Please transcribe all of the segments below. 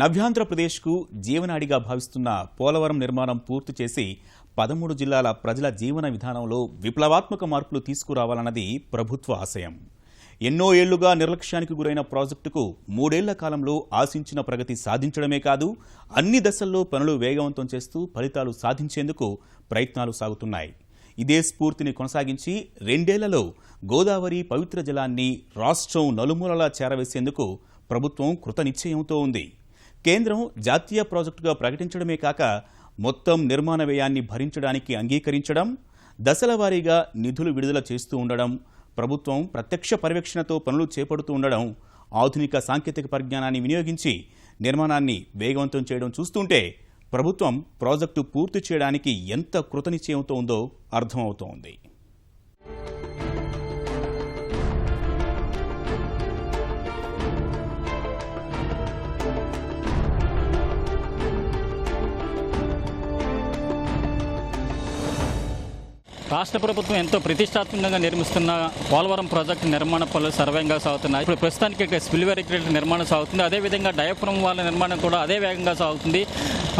నవ్యాంధ్రప్రదేశ్కు జీవనాడిగా భావిస్తున్న పోలవరం నిర్మాణం పూర్తి చేసి పదమూడు జిల్లాల ప్రజల జీవన విధానంలో విప్లవాత్మక మార్పులు తీసుకురావాలన్నది ప్రభుత్వ ఆశయం. ఎన్నో ఏళ్ళుగా నిర్లక్ష్యానికి గురైన ప్రాజెక్టుకు మూడేళ్ళ కాలంలో ఆశించిన ప్రగతి సాధించడమే కాదు అన్ని దశల్లో పనులు వేగవంతం చేస్తూ ఫలితాలు సాధించేందుకు ప్రయత్నాలు సాగుతున్నాయి. ఇదే స్ఫూర్తిని కొనసాగించి రెండేళ్ళలో గోదావరి పవిత్ర జలాన్ని రాష్ట్రం నలుమూలలా చేరవేసేందుకు ప్రభుత్వం కృతనిశ్చయంతో ఉంది. కేంద్రం జాతీయ ప్రాజెక్టుగా ప్రకటించడమే కాక మొత్తం నిర్మాణ వ్యయాన్ని భరించడానికి అంగీకరించడం దశల వారీగా నిధులు విడుదల చేస్తూ ఉండడం ప్రభుత్వం ప్రత్యక్ష పర్యవేక్షణతో పనులు చేపడుతూ ఉండడం ఆధునిక సాంకేతిక పరిజ్ఞానాన్ని వినియోగించి నిర్మాణాన్ని వేగవంతం చేయడం చూస్తుంటే ప్రభుత్వం ప్రాజెక్టు పూర్తి చేయడానికి ఎంత కృతనిశ్చయంతో ఉందో అర్థమవుతోంది. రాష్ట్ర ప్రభుత్వం ఎంతో ప్రతిష్టాత్మకంగా నిర్మిస్తున్న పోలవరం ప్రాజెక్టు నిర్మాణ పనులు సర్వేంగా సాగుతున్నాయి. ఇప్పుడు ప్రస్తుతానికి ఇక్కడ స్పిల్వే రెగ్యులేటర్ నిర్మాణం సాగుతుంది. అదేవిధంగా డయాఫ్రమ్ వాళ్ళ నిర్మాణం కూడా అదే వేగంగా సాగుతుంది.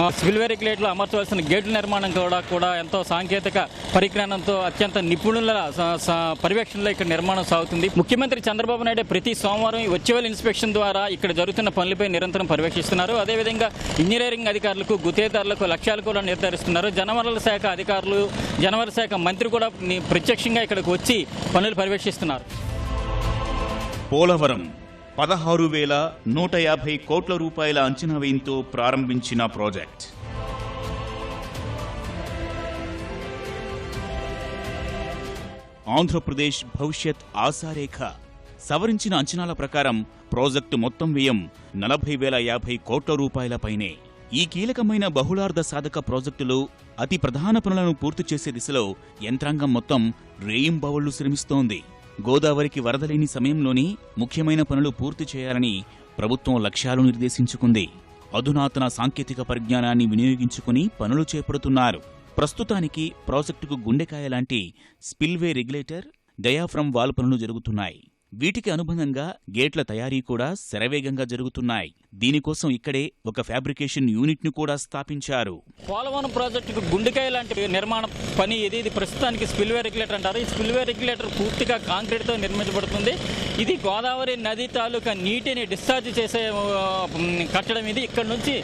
ఆ, స్పిల్వే అమర్చవలసిన గేట్ల నిర్మాణం కూడా కూడా ఎంతో సాంకేతిక పరిజ్ఞానంతో అత్యంత నిపుణుల స- పర్యవేక్షణలో ఇక్కడ నిర్మాణం సాగుతుంది. ముఖ్యమంత్రి చంద్రబాబు నాయుడు ప్రతి సోమవారం ఈ వర్చువల్ ఇన్స్పెక్షన్ ద్వారా ఇక్కడ జరుగుతున్న పనులపై నిరంతరం పర్యవేక్షిస్తున్నారు. అదేవిధంగా ఇంజనీరింగ్ అధికారులకు గుత్తేదారులకు లక్ష్యాలు కూడా నిర్ధారిస్తున్నారు. జనవనరుల శాఖ అధికారులు జనవరి శాఖ మంత్రి కూడా ప్రత్యక్షంగా ఇక్కడికి వచ్చి పనులు పర్యవేక్షిస్తున్నారు. పోలవరం పదహారు వేల నూట యాభై కోట్ల రూపాయల అంచనా వ్యయంతో ప్రారంభించిన ప్రాజెక్ట్. ఆంధ్రప్రదేశ్ భవిష్యత్ ఆశారేఖ సవరించిన అంచనాల ప్రకారం ప్రాజెక్టు మొత్తం వ్యయం నలభై వేల యాభై కోట్ల రూపాయలపైనే ఈ కీలకమైన బహుళార్ధ సాధక ప్రాజెక్టులో అతి ప్రధాన పనులను పూర్తి చేసే దిశలో యంత్రాంగం మొత్తం రేయింబవళ్ళు శ్రమిస్తోంది. గోదావరికి వరదలేని సమయంలోనే ముఖ్యమైన పనులు పూర్తి చేయాలని ప్రభుత్వం లక్ష్యాలు నిర్దేశించుకుంది. అధునాతన సాంకేతిక పరిజ్ఞానాన్ని వినియోగించుకుని పనులు చేపడుతున్నారు. ప్రస్తుతానికి ప్రాజెక్టుకు గుండెకాయ లాంటి స్పిల్వే రెగ్యులేటర్ డయాఫ్రమ్ వాల్ పనులు జరుగుతున్నాయి. వీటికి అనుబంధంగా గేట్ల తయారీ కూడా శరవేగంగా జరుగుతున్నాయి. దీనికోసం ఇక్కడే ఒక ఫ్యాబ్రికేషన్ యూనిట్ను కూడా స్థాపించారు. పోలవరం ప్రాజెక్టుకు గుండెకాయ లాంటి నిర్మాణ పని ఇది. ఇది ప్రస్తుతానికి స్పిల్వే రెగ్యులేటర్ అంటారు. ఈ స్పిల్వే రెగ్యులేటర్ పూర్తిగా కాంక్రీట్తో నిర్మించబడుతుంది. ఇది గోదావరి నది తాలూకా నీటిని డిశ్చార్జ్ చేసే కట్టడం ఇది. ఇక్కడ నుంచి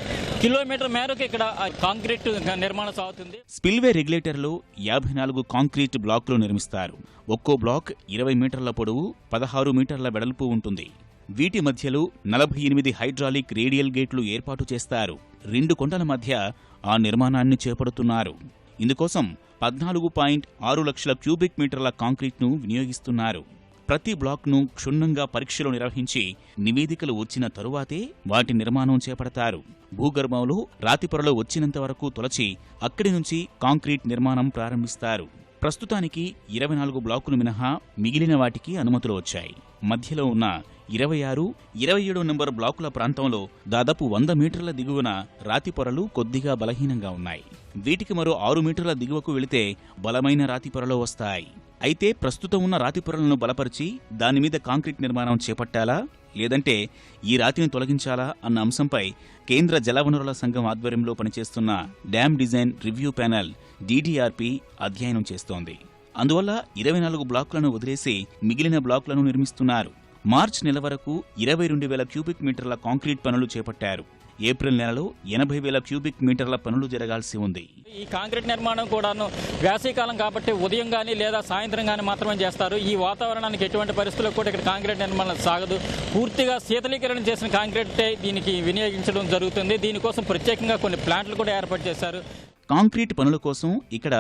కిలోమీటర్ మేరకు ఇక్కడ కాంక్రీట్ నిర్మాణం సాగుతుంది. స్పిల్వే రెగ్యులేటర్లో యాభై నాలుగు కాంక్రీట్ బ్లాక్లు నిర్మిస్తారు. ఒక్కో బ్లాక్ ఇరవై మీటర్ల పొడవు పదహారు మీటర్ల వెడల్పు ఉంటుంది. వీటి మధ్యలో నలభై ఎనిమిది హైడ్రాలిక్ రేడియల్ గేట్లు ఏర్పాటు చేస్తారు. రెండు కొండల మధ్య ఆ నిర్మాణాన్ని చేపడుతున్నారు. ఇందుకోసం పద్నాలుగు పాయింట్ ఆరు లక్షల క్యూబిక్ మీటర్ల కాంక్రీట్ను వినియోగిస్తున్నారు. ప్రతి బ్లాక్ను క్షుణ్ణంగా పరీక్షలు నిర్వహించి నివేదికలు వచ్చిన తరువాతే వాటి నిర్మాణం చేపడతారు. భూగర్భంలో రాతిపొరలు వచ్చినంత వరకు తొలచి అక్కడి నుంచి కాంక్రీట్ నిర్మాణం ప్రారంభిస్తారు. ప్రస్తుతానికి ఇరవై నాలుగు బ్లాకులు మినహా మిగిలిన వాటికి అనుమతులు వచ్చాయి. మధ్యలో ఉన్న ఇరవై ఆరు ఇరవై ఏడు నంబర్ బ్లాకుల ప్రాంతంలో దాదాపు వంద మీటర్ల దిగువన రాతి పొరలు కొద్దిగా బలహీనంగా ఉన్నాయి. వీటికి మరో ఆరు మీటర్ల దిగువకు వెళితే బలమైన రాతి పొరలు వస్తాయి. అయితే ప్రస్తుతం ఉన్న రాతి పొరలను బలపరిచి దానిమీద కాంక్రీట్ నిర్మాణం చేపట్టాలా? లేదంటే ఈ రాతిని తొలగించాలా అన్న అంశంపై కేంద్ర జలవనరుల సంఘం ఆధ్వర్యంలో పనిచేస్తున్న dam design review panel DDRP అధ్యయనం చేస్తోంది. అందువల్ల ఇరవై నాలుగు బ్లాకులను వదిలేసి మిగిలిన బ్లాకులను నిర్మిస్తున్నారు. మార్చ్ నెల వరకు ఇరవై రెండు వేల క్యూబిక్ మీటర్ల కాంక్రీట్ పనులు చేపట్టారు. ఏప్రిల్ నెలలో ఎనభై వేల క్యూబిక్ మీటర్ల పనులు జరగాల్సి ఉంది. ఈ కాంక్రీట్ నిర్మాణం కూడాను వేసవికాలం కాబట్టి ఉదయం కానీ లేదా సాయంత్రం కానీ మాత్రమే చేస్తారు. ఈ వాతావరణానికి ఎటువంటి పరిస్థితుల్లో కూడా ఇక్కడ కాంక్రీట్ నిర్మాణం సాగదు. పూర్తిగా శీతలీకరణ చేసిన కాంక్రీటే దీనికి వినియోగించడం జరుగుతుంది. దీనికోసం ప్రత్యేకంగా కొన్ని ప్లాంట్లు కూడా ఏర్పాటు చేశారు. కాంక్రీట్ పనుల కోసం ఇక్కడ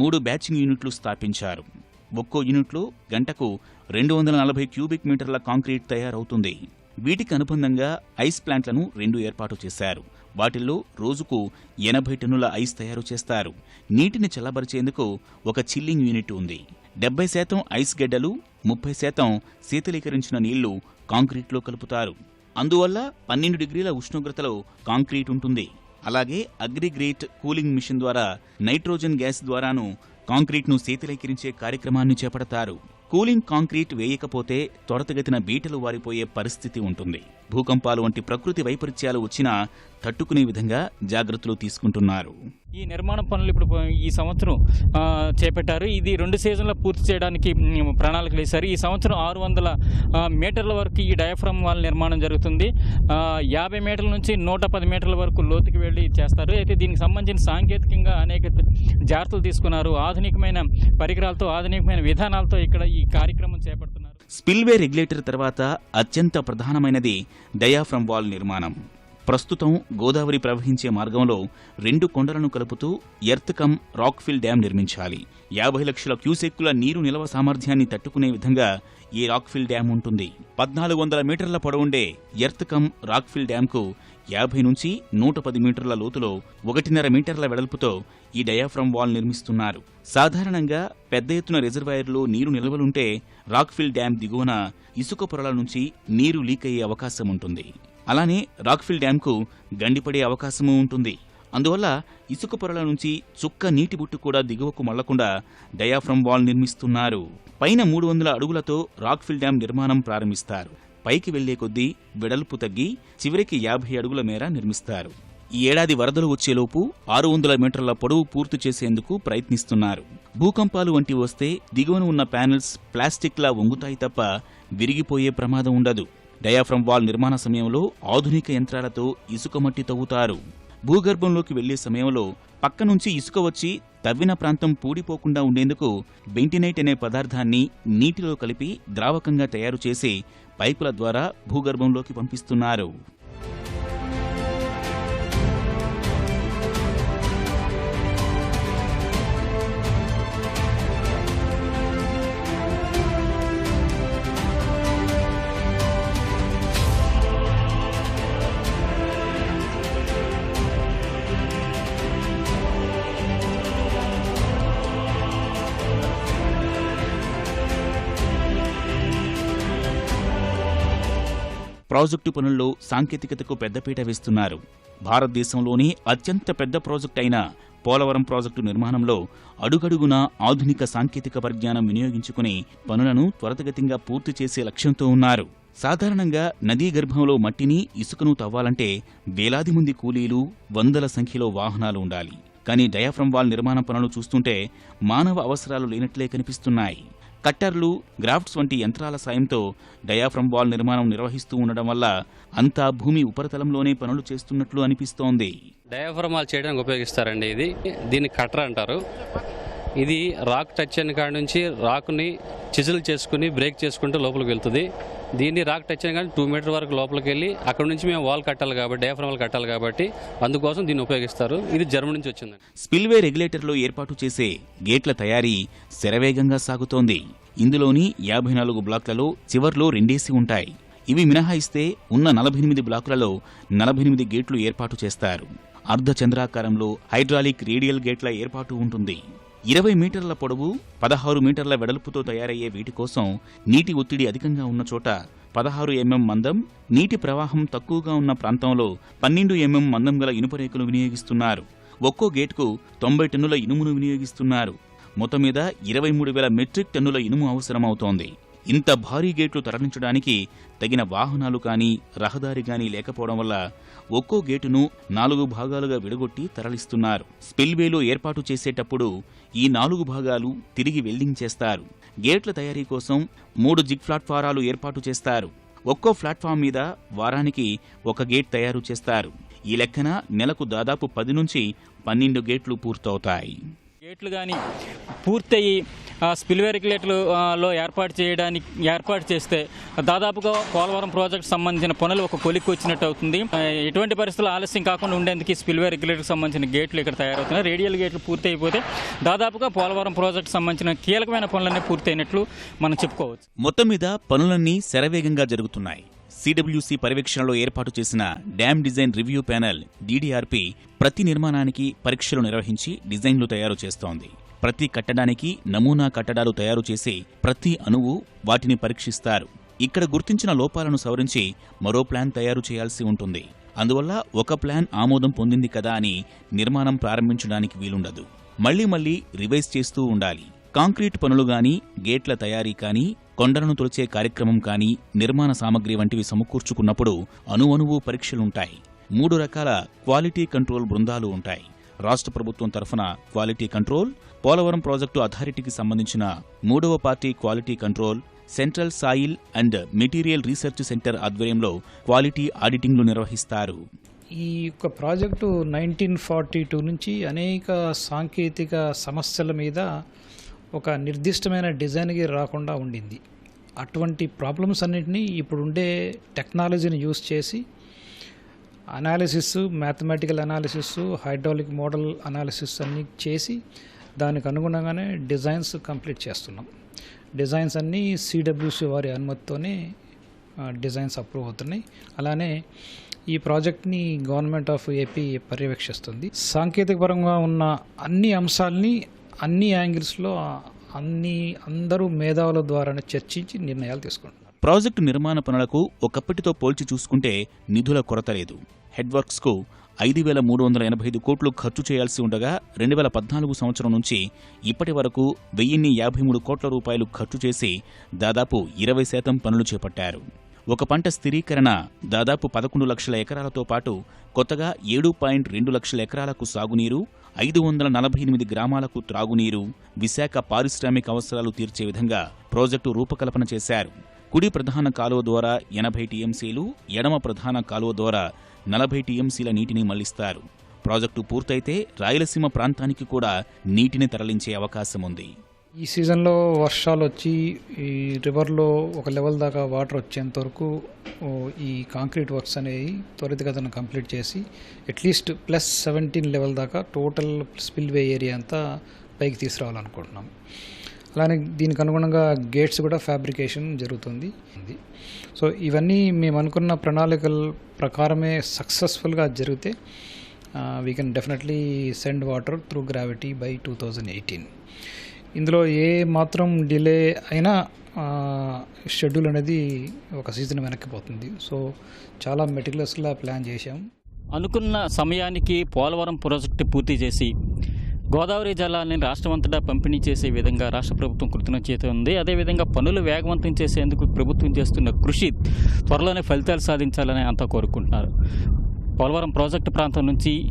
మూడు బ్యాచింగ్ యూనిట్లు స్థాపించారు. ఒక్కో యూనిట్లో గంటకు రెండు వందల నలభై క్యూబిక్ మీటర్ల కాంక్రీట్ తయారవుతుంది. వీటికి అనుబంధంగా ఐస్ ప్లాంట్లను రెండు ఏర్పాటు చేశారు. వాటిల్లో రోజుకు ఎనభై టన్నుల ఐస్ తయారు చేస్తారు. నీటిని చల్లబరిచేందుకు ఒక చిల్లింగ్ యూనిట్ ఉంది. డెబ్బై శాతం ఐస్ గడ్డలు ముప్పై శాతం శీతలీకరించిన నీళ్ళు కాంక్రీట్లో కలుపుతారు. అందువల్ల పన్నెండు డిగ్రీల ఉష్ణోగ్రతలో కాంక్రీట్ ఉంటుంది. అలాగే అగ్రిగ్రేట్ కూలింగ్ మిషన్ ద్వారా నైట్రోజన్ గ్యాస్ ద్వారాను కాంక్రీట్ను శీతలీకరించే కార్యక్రమాన్ని చేపడతారు. కూలింగ్ కాంక్రీట్ వేయకపోతే త్వరతగతిన బీటలు వారిపోయే పరిస్థితి ఉంటుంది. భూకంపాలు వంటి ప్రకృతి వైపరీత్యాలు వచ్చినా తట్టుకునే విధంగా జాగ్రత్తలు తీసుకుంటున్నారు. ఈ నిర్మాణ పనులు ఇప్పుడు ఈ సంవత్సరం చేపట్టారు. ఇది రెండు సీజన్లో పూర్తి చేయడానికి ప్రణాళికలు వేశారు. ఈ సంవత్సరం ఆరు వందల మీటర్ల వరకు ఈ డయాఫ్రమ్ వాల్ నిర్మాణం జరుగుతుంది. యాభై మీటర్ల నుంచి నూట పది మీటర్ల వరకు లోతుకి వెళ్ళి చేస్తారు. అయితే దీనికి సంబంధించిన సాంకేతికంగా అనేక జాగ్రత్తలు తీసుకున్నారు. ఆధునికమైన పరికరాలతో ఆధునికమైన విధానాలతో ఇక్కడ ఈ కార్యక్రమం చేపడుతున్నారు. స్పిల్వే రెగ్యులేటర్ తర్వాత అత్యంత ప్రధానమైనది డయాఫ్రమ్ వాల్ నిర్మాణం. ప్రస్తుతం గోదావరి ప్రవహించే మార్గంలో రెండు కొండలను కలుపుతూ ఎర్త్ కమ్ రాక్ఫిల్ డ్యాం నిర్మించాలి. యాభై లక్షల క్యూసెక్కుల నీరు నిల్వ సామర్థ్యాన్ని తట్టుకునే విధంగా ఈ రాక్ఫిల్ డ్యాం ఉంటుంది. పద్నాలుగు వందల మీటర్ల పొడవుండే ఎర్త్ కమ్ రాక్ఫిల్ డ్యాంకు యాభై నుంచి నూట పది మీటర్ల లోతులో ఒకటిన్నర మీటర్ల వెడల్పుతో ఈ డయాఫ్రమ్ వాల్ నిర్మిస్తున్నారు. సాధారణంగా పెద్ద ఎత్తున రిజర్వాయర్లో నీరు నిల్వలుంటే రాక్ఫిల్ డ్యాం దిగువన ఇసుక పొరల నుంచి నీరు లీక్ అయ్యే అవకాశం ఉంటుంది అలానే రాక్ఫిల్ డ్యాంకు గండిపడే అవకాశమూ ఉంటుంది. అందువల్ల ఇసుక పొరల నుంచి చుక్క నీటి బుట్టు కూడా దిగువకు మళ్ళకుండా డయాఫ్రమ్ వాల్ నిర్మిస్తున్నారు. పైన మూడు వందల అడుగులతో రాక్ఫిల్ డ్యాం నిర్మాణం ప్రారంభిస్తారు. పైకి వెళ్ళే కొద్దీ వెడల్పు తగ్గి చివరికి యాభై అడుగుల మేర నిర్మిస్తారు. ఈ ఏడాది వరదలు వచ్చేలోపు ఆరు వందల మీటర్ల పొడవు పూర్తి చేసేందుకు ప్రయత్నిస్తున్నారు. భూకంపాలు వంటి వస్తే దిగువన ఉన్న ప్యానెల్స్ ప్లాస్టిక్లా వంగుతాయి తప్ప విరిగిపోయే ప్రమాదం ఉండదు. డయాఫ్రమ్ వాల్ నిర్మాణ సమయంలో ఆధునిక యంత్రాలతో ఇసుక మట్టి తవ్వుతారు. భూగర్భంలోకి వెళ్ళే సమయంలో పక్క నుంచి ఇసుక వచ్చి తవ్విన ప్రాంతం పూడిపోకుండా ఉండేందుకు బెంటినైట్ అనే పదార్థాన్ని నీటిలో కలిపి ద్రావకంగా తయారు చేసి పైపుల ద్వారా భూగర్భంలోకి పంపిస్తున్నారు. ప్రాజెక్టు పనుల్లో సాంకేతికతకు పెద్దపీట వేస్తున్నారు. భారతదేశంలోనే అత్యంత పెద్ద ప్రాజెక్ట్ అయిన పోలవరం ప్రాజెక్టు నిర్మాణంలో అడుగడుగునా ఆధునిక సాంకేతిక పరిజ్ఞానం వినియోగించుకుని పనులను త్వరితగతిగా పూర్తి చేసే లక్ష్యంతో ఉన్నారు. సాధారణంగా నదీ గర్భంలో మట్టిని ఇసుకను తవ్వాలంటే వేలాది మంది కూలీలు వందల సంఖ్యలో వాహనాలు ఉండాలి. కానీ డయాఫ్రమ్ వాల్ నిర్మాణ పనులు చూస్తుంటే మానవ అవసరాలు లేనట్లే కనిపిస్తున్నాయి. కట్టర్లు గ్రాఫ్ట్స్ వంటి యంత్రాల సాయంతో డయాఫ్రమ్ వాల్ నిర్మాణం నిర్వహిస్తూ ఉండడం వల్ల అంతా భూమి ఉపరితలంలోనే పనులు చేస్తున్నట్లు అనిపిస్తోంది. డయాఫ్రమ్ వాల్ చేయడానికి ఉపయోగిస్తారండి ఇది. దీన్ని కట్టర్ అంటారు. ఇది రాక్ టచ్ అయిన కాడ నుంచి రాక్ని చిజిల్ చేసుకుని బ్రేక్ చేసుకుంటూ లోపలికి వెళ్తుంది. దీన్ని రాక్ టచ్ అయిన కానీ టూ మీటర్ వరకు లోపలికి వెళ్ళి అక్కడ నుంచి మేము వాల్ కట్టాలి కాబట్టి డయాఫ్రమ్ వాల్ కట్టాలి కాబట్టి అందుకోసం దీన్ని ఉపయోగిస్తారు. ఇది జర్మనీ నుంచి వచ్చింది స్పిల్వే రెగ్యులేటర్లో ఏర్పాటు చేసే గేట్ల తయారీ శరవేగంగా సాగుతోంది. ఇందులోని యాభై నాలుగు బ్లాక్లలో చివర్లో రెండేసి ఉంటాయి. ఇవి మినహాయిస్తే ఉన్న నలభై ఎనిమిది బ్లాకులలో నలభై ఎనిమిది గేట్లు ఏర్పాటు చేస్తారు. అర్ధచంద్రాకారంలో హైడ్రాలిక్ రేడియల్ గేట్ల ఏర్పాటు ఉంటుంది. ఇరవై మీటర్ల పొడవు పదహారు మీటర్ల వెడల్పుతో తయారయ్యే వీటి కోసం నీటి ఒత్తిడి అధికంగా ఉన్న చోట పదహారు ఎంఎం మందం నీటి ప్రవాహం తక్కువగా ఉన్న ప్రాంతంలో పన్నెండు ఎంఎం మందం గల ఇనుప రేకులు వినియోగిస్తున్నారు. ఒక్కో గేట్కు తొంభై టన్నుల ఇనుమును వినియోగిస్తున్నారు. మొత్తం మీద ఇరవై మూడు వేల మెట్రిక్ టన్నుల ఇనుము అవసరమవుతోంది. ఇంత భారీ గేట్లు తరలించడానికి తగిన వాహనాలు కానీ రహదారి కానీ లేకపోవడం వల్ల ఒక్కో గేటును నాలుగు భాగాలుగా విడగొట్టి తరలిస్తున్నారు. స్పిల్వేలో ఏర్పాటు చేసేటప్పుడు ఈ నాలుగు భాగాలు తిరిగి వెల్డింగ్ చేస్తారు గేట్ల తయారీ కోసం మూడు జిగ్ ప్లాట్ఫారాలు ఏర్పాటు చేస్తారు. ఒక్కో ప్లాట్ఫామ్ మీద వారానికి ఒక గేట్ తయారు చేస్తారు. ఈ లెక్కన నెలకు దాదాపు పది నుంచి పన్నెండు గేట్లు పూర్తవుతాయి. గేట్లు కానీ పూర్తయి ఆ, స్పిల్వే రెగ్యులేటర్లు లో ఏర్పాటు చేయడానికి ఏర్పాటు చేస్తే దాదాపుగా పోలవరం ప్రాజెక్ట్ సంబంధించిన పనులు ఒక కొలిక్కి వచ్చినట్టు అవుతుంది. ఎటువంటి పరిస్థితులు ఆలస్యం కాకుండా ఉండేందుకు స్పిల్వే రెగ్యులేటర్కి సంబంధించిన గేట్లు ఇక్కడ తయారవుతున్నాయి. రేడియల్ గేట్లు పూర్తి అయిపోతే దాదాపుగా పోలవరం ప్రాజెక్ట్ సంబంధించిన కీలకమైన పనులన్నీ పూర్తయినట్లు మనం చెప్పుకోవచ్చు. మొత్తం మీద పనులన్నీ శరవేగంగా జరుగుతున్నాయి. సిడబ్ల్యూసి పర్యవేక్షణలో ఏర్పాటు చేసిన dam design review panel DDRP ప్రతి నిర్మాణానికి పరీక్షలు నిర్వహించి డిజైన్లు తయారు చేస్తోంది. ప్రతి కట్టడానికి నమూనా కట్టడాలు తయారు చేసి ప్రతి అణువు వాటిని పరీక్షిస్తారు. ఇక్కడ గుర్తించిన లోపాలను సవరించి మరో ప్లాన్ తయారు చేయాల్సి ఉంటుంది. అందువల్ల ఒక ప్లాన్ ఆమోదం పొందింది కదా అని నిర్మాణం ప్రారంభించడానికి వీలుండదు. మళ్ళీ మళ్ళీ రివైజ్ చేస్తూ ఉండాలి. కాంక్రీట్ పనులు గాని గేట్ల తయారీ కానీ కొండలను తొలిచే కార్యక్రమం కానీ నిర్మాణ సామగ్రి వంటివి సమకూర్చుకున్నప్పుడు అణువణువు పరీక్షలుంటాయి. మూడు రకాల క్వాలిటీ కంట్రోల్ బృందాలు ఉంటాయి. రాష్ట్ర ప్రభుత్వం తరఫున క్వాలిటీ కంట్రోల్ పోలవరం ప్రాజెక్టు అథారిటీకి సంబంధించిన మూడవ party quality control central soil and material research center ఆధ్వర్యంలో క్వాలిటీ ఆడిటింగ్లు నిర్వహిస్తారు. ఈ యొక్క ప్రాజెక్టు నైన్టీన్ ఫార్టీ టూ నుంచి అనేక సాంకేతిక సమస్యల మీద ఒక నిర్దిష్టమైన డిజైన్కి రాకుండా ఉండింది. అటువంటి ప్రాబ్లమ్స్ అన్నింటినీ ఇప్పుడు ఉండే టెక్నాలజీని యూస్ చేసి analysis mathematical analysis hydraulic model analysis అన్నీ చేసి దానికి అనుగుణంగానే డిజైన్స్ కంప్లీట్ చేస్తున్నాం. డిజైన్స్ అన్నీ సిడబ్ల్యూసి వారి అనుమతితోనే డిజైన్స్ అప్రూవ్ అవుతున్నాయి. అలానే ఈ ప్రాజెక్ట్ని గవర్నమెంట్ ఆఫ్ ఏపీ పర్యవేక్షిస్తుంది. సాంకేతిక పరంగా ఉన్న అన్ని అంశాలని అన్ని యాంగిల్స్లో అన్ని అందరూ మేధావుల ద్వారానే చర్చించి నిర్ణయాలు తీసుకుంటున్నారు. ప్రాజెక్టు నిర్మాణ పనులకు ఒకప్పటితో పోల్చి చూసుకుంటే నిధుల కొరత లేదు. హెడ్వర్క్స్కు ఐదు వేల మూడు వందల ఎనభై ఐదు కోట్లు ఖర్చు చేయాల్సి ఉండగా రెండు వేల పద్నాలుగు సంవత్సరం నుంచి ఇప్పటి వరకు వెయ్యిన్ని యాభై మూడు కోట్ల రూపాయలు ఖర్చు చేసి దాదాపు ఇరవై శాతం పనులు చేపట్టారు. ఒక పంట స్థిరీకరణ దాదాపు పదకొండు లక్షల ఎకరాలతో పాటు కొత్తగా ఏడు పాయింట్ రెండు లక్షల ఎకరాలకు సాగునీరు ఐదు వందల నలభై ఎనిమిది గ్రామాలకు త్రాగునీరు విశాఖ పారిశ్రామిక అవసరాలు తీర్చే విధంగా ప్రాజెక్టు రూపకల్పన చేశారు. కుడి ప్రధాన కాలువ ద్వారా ఎనభై టీఎంసీలు ఎడమ ప్రధాన కాలువ ద్వారా నలభై టీఎంసీల నీటిని మళ్ళిస్తారు. ప్రాజెక్టు పూర్తయితే రాయలసీమ ప్రాంతానికి కూడా నీటిని తరలించే అవకాశం ఉంది ఈ సీజన్లో వర్షాలు వచ్చి ఈ రివర్లో ఒక లెవెల్ దాకా వాటర్ వచ్చేంత వరకు ఈ కాంక్రీట్ వర్క్స్ అనేవి త్వరితగతిన కంప్లీట్ చేసి at least plus seventeen level దాకా టోటల్ స్పిల్వే ఏరియా అంతా పైకి తీసుకురావాలనుకుంటున్నాం. అలానే దీనికి అనుగుణంగా గేట్స్ కూడా ఫ్యాబ్రికేషన్ జరుగుతుంది. సో ఇవన్నీ మేము అనుకున్న ప్రణాళికల ప్రకారమే సక్సెస్ఫుల్గా జరిగితే we can definitely send water through gravity by two thousand eighteen ఇందులో ఏ మాత్రం డిలే అయినా షెడ్యూల్ అనేది ఒక సీజన్ వెనక్కిపోతుంది. సో చాలా మెటికులస్గా ప్లాన్ చేశాం. అనుకున్న సమయానికి పోలవరం ప్రాజెక్టు పూర్తి చేసి గోదావరి జలాన్ని రాష్ట్రమంతటా పంపిణీ చేసే విధంగా రాష్ట్ర ప్రభుత్వం కృతజ్ఞత ఉంది. అదేవిధంగా పనులు వేగవంతం చేసేందుకు ప్రభుత్వం చేస్తున్న కృషి త్వరలోనే ఫలితాలు సాధించాలని అంతా కోరుకుంటున్నారు. పోలవరం ప్రాజెక్టు ప్రాంతం నుంచి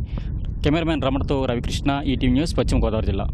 కెమెరామెన్ రమణతో రవికృష్ణ ఈటీవీ న్యూస్ పశ్చిమ గోదావరి జిల్లా.